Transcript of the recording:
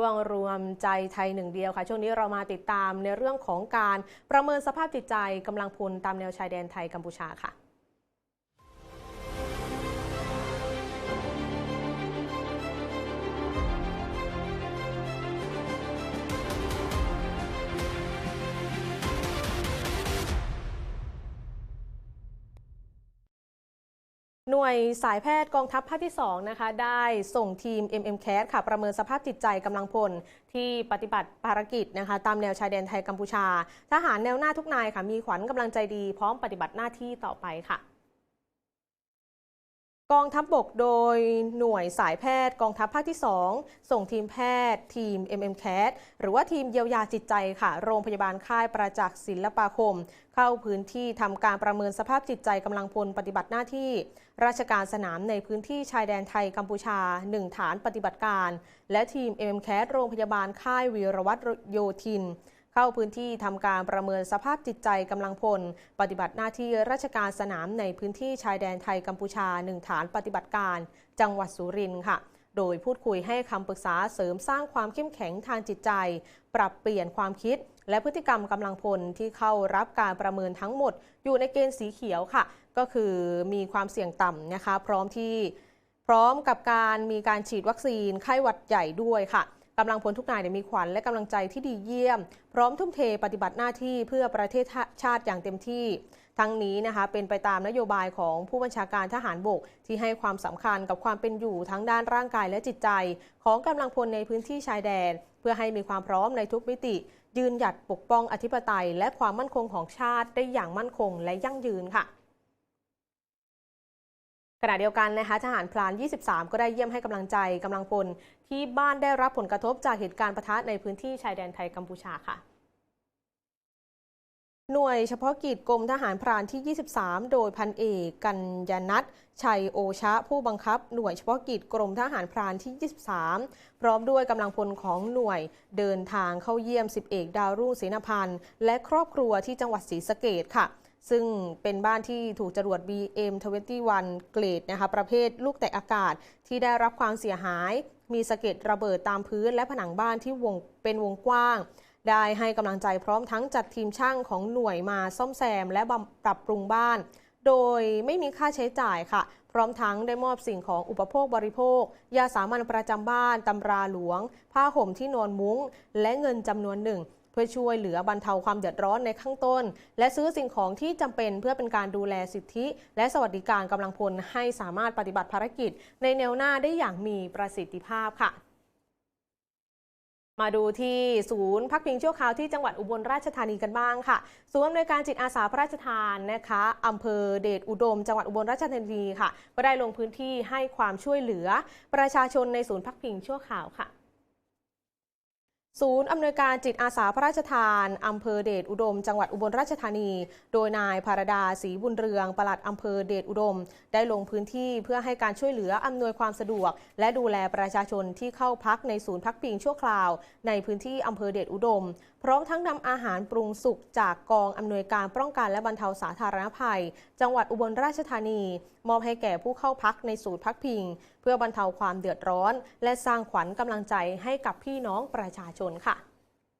ช่วงรวมใจไทยหนึ่งเดียวค่ะ ช่วงนี้เรามาติดตามในเรื่องของการประเมินสภาพจิตใจกำลังพลตามแนวชายแดนไทยกัมพูชาค่ะ หน่วยสายแพทย์กองทัพภาคที่ 2 นะคะ ได้ส่งทีม MMCAT ค่ะ ประเมินสภาพจิตใจกำลังพลที่ปฏิบัติภารกิจนะคะ ตามแนวชายแดนไทยกัมพูชา ทหารแนวหน้าทุกนายค่ะ มีขวัญกำลังใจดี พร้อมปฏิบัติหน้าที่ต่อไปค่ะ กองทัพบบกโดยหน่วยสายแพทย์ กองทัพภาคที่ 2 ส่งทีมแพทย์ ทีม MMCAT หรือว่าทีมเยียวยาจิตใจค่ะ โรงพยาบาลค่ายประจักษ์ศิลปาคม เข้าพื้นที่ทำการประเมินสภาพจิตใจกำลังพลปฏิบัติหน้าที่ ราชการสนามในพื้นที่ชายแดนไทยกัมพูชา 1 ฐานปฏิบัติการ และทีม MMCAT โรงพยาบาลค่ายวีรวัตรโยธิน เข้าพื้นที่ทำการประเมินสภาพจิตใจกำลังพล ปฏิบัติหน้าที่ราชการสนามในพื้นที่ชายแดนไทยกัมพูชา1ฐานปฏิบัติการ จังหวัดสุรินทร์ค่ะ โดยพูดคุยให้คำปรึกษาเสริมสร้างความเข้มแข็งทางจิตใจ ปรับเปลี่ยนความคิดและพฤติกรรมกำลังพลที่เข้ารับการประเมินทั้งหมด อยู่ในเกณฑ์สีเขียวค่ะ ก็คือมีความเสี่ยงต่ำนะคะ พร้อมที่พร้อมกับการมีการฉีดวัคซีนไข้หวัดใหญ่ด้วยค่ะ กำลังพลทุกนายมีขวัญและกำลังใจที่ดีเยี่ยม พร้อมทุ่มเทปฏิบัติหน้าที่เพื่อประเทศชาติอย่างเต็มที่ ทั้งนี้นะคะเป็นไปตามนโยบายของผู้บัญชาการทหารบก ที่ให้ความสำคัญกับความเป็นอยู่ทั้งด้านร่างกายและจิตใจ ของกำลังพลในพื้นที่ชายแดน เพื่อให้มีความพร้อมในทุกมิติ ยืนหยัดปกป้องอธิปไตย และความมั่นคงของชาติได้อย่างมั่นคงและยั่งยืนค่ะ ขณะเดียวกันนะคะทหารพลาน 23 ก็ได้เยี่ยมให้กำลังใจกำลังพล ที่บ้านได้รับผลกระทบจากเหตุการณ์ปะทะในพื้นที่ชายแดนไทยกัมพูชาค่ะ หน่วยเฉพาะกิจกรมทหารพรานที่ 23 โดยพันเอกกัญญนัทชัยโอชะ ผู้บังคับ หน่วยเฉพาะกิจกรมทหารพรานที่ 23 พร้อมด้วยกำลังพลของหน่วยเดินทางเข้าเยี่ยม 10 เอกดาวรุ่งศรีนพันธ์และครอบครัวที่จังหวัดศรีสะเกดค่ะ ซึ่งเป็นบ้านที่ถูกจรวด BM21 เกรดนะคะประเภทลูกแตกอากาศที่ได้รับความเสียหาย มีสะเก็ดระเบิดตามพื้นและผนังบ้านที่วงเป็นวงกว้าง ได้ให้กำลังใจพร้อมทั้งจัดทีมช่างของหน่วยมาซ่อมแซม และปรับปรุงบ้าน โดยไม่มีค่าใช้จ่ายค่ะ พร้อมทั้งได้มอบสิ่งของอุปโภคบริโภค ยาสามัญประจำบ้านตำราหลวง ผ้าห่มที่นอนมุ้ง และเงินจำนวนหนึ่ง เพื่อช่วยเหลือบรรเทาความเดือดร้อนในข้างต้น และซื้อสิ่งของที่จำเป็นเพื่อเป็นการดูแลสิทธิ และสวัสดิการกำลังพลให้สามารถปฏิบัติภารกิจ ในแนวหน้าได้อย่างมีประสิทธิภาพค่ะมาดูที่ศูนย์พักพิงชั่วคราวที่จังหวัดอุบลราชธานีกันบ้างค่ะ ศูนย์อำนวยการจิตอาสาพระราชทานนะคะอำเภอเดชอุดม จังหวัดอุบลราชธานีค่ะ ก็ได้ลงพื้นที่ให้ความช่วยเหลือ ประชาชนในศูนย์พักพิงชั่วคราวค่ะ ศูนย์อำนวยการจิตอาสาพระราชทานอำเภอเดชอุดม จังหวัดอุบลราชธานี โดยนายภารดาศรีบุญเรืองปลัดอำเภอเดชอุดม ได้ลงพื้นที่เพื่อให้การช่วยเหลืออำนวยความสะดวก และดูแลประชาชนที่เข้าพักในศูนย์พักพิงชั่วคราว ในพื้นที่อำเภอเดชอุดมพร้อมทั้งนำอาหารปรุงสุกจากกองอำนวยการป้องกันและบรรเทาสาธารณภัย จังหวัดอุบลราชธานี มอบให้แก่ผู้เข้าพักในศูนย์พักพิง เพื่อบรรเทาความเดือดร้อน และสร้างขวัญกำลังใจให้กับพี่น้องประชาชนค่ะ